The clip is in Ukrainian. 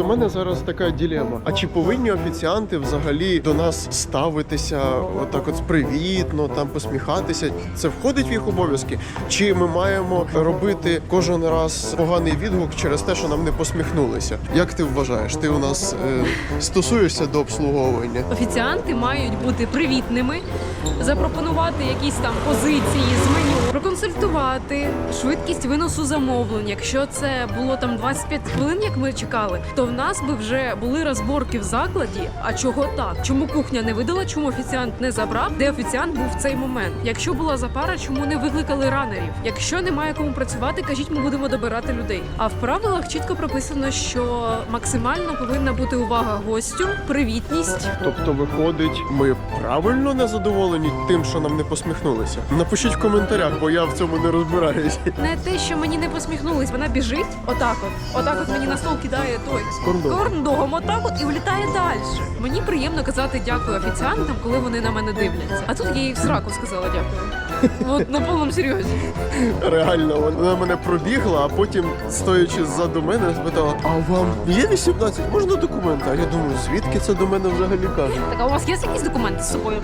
У мене зараз така ділема. А чи повинні офіціанти взагалі до нас ставитися отак от привітно, там посміхатися? Це входить в їх обов'язки? Чи ми маємо робити кожен раз поганий відгук через те, що нам не посміхнулися? Як ти вважаєш? Ти у нас е, стосуєшся до обслуговування? Офіціанти мають бути привітними, запропонувати якісь там позиції з меню, проконсультувати швидкість виносу замовлень. Якщо це було там 25 хвилин, як ми чекали, то в нас би вже були розборки в закладі. А чого так? Чому кухня не видала? Чому офіціант не забрав? Де офіціант був в цей момент? Якщо була запара, чому не викликали ранерів? Якщо немає кому працювати, кажіть, ми будемо добирати людей. А в правилах чітко прописано, що максимально повинна бути увага гостю, привітність. Тобто, виходить, ми правильно не задоволені тим, що нам не посміхнулися? Напишіть в коментарях, бо я в цьому не розбираюся. Не те, що мені не посміхнулись, вона біжить отак от. Отак от мені на стол кидає той Корндон. корндогом, отак от і влітає далі. Мені приємно казати дякую офіціантам, коли вони на мене дивляться. А тут я їй в сраку сказала дякую. От на повному серйозі. Реально, вона мене пробігла, а потім, стоячи ззаду мене, спитала: А вам є 18? Можна документи? А я думаю, звідки це до мене взагалі кажуть? Так, а у вас є якісь документи з собою?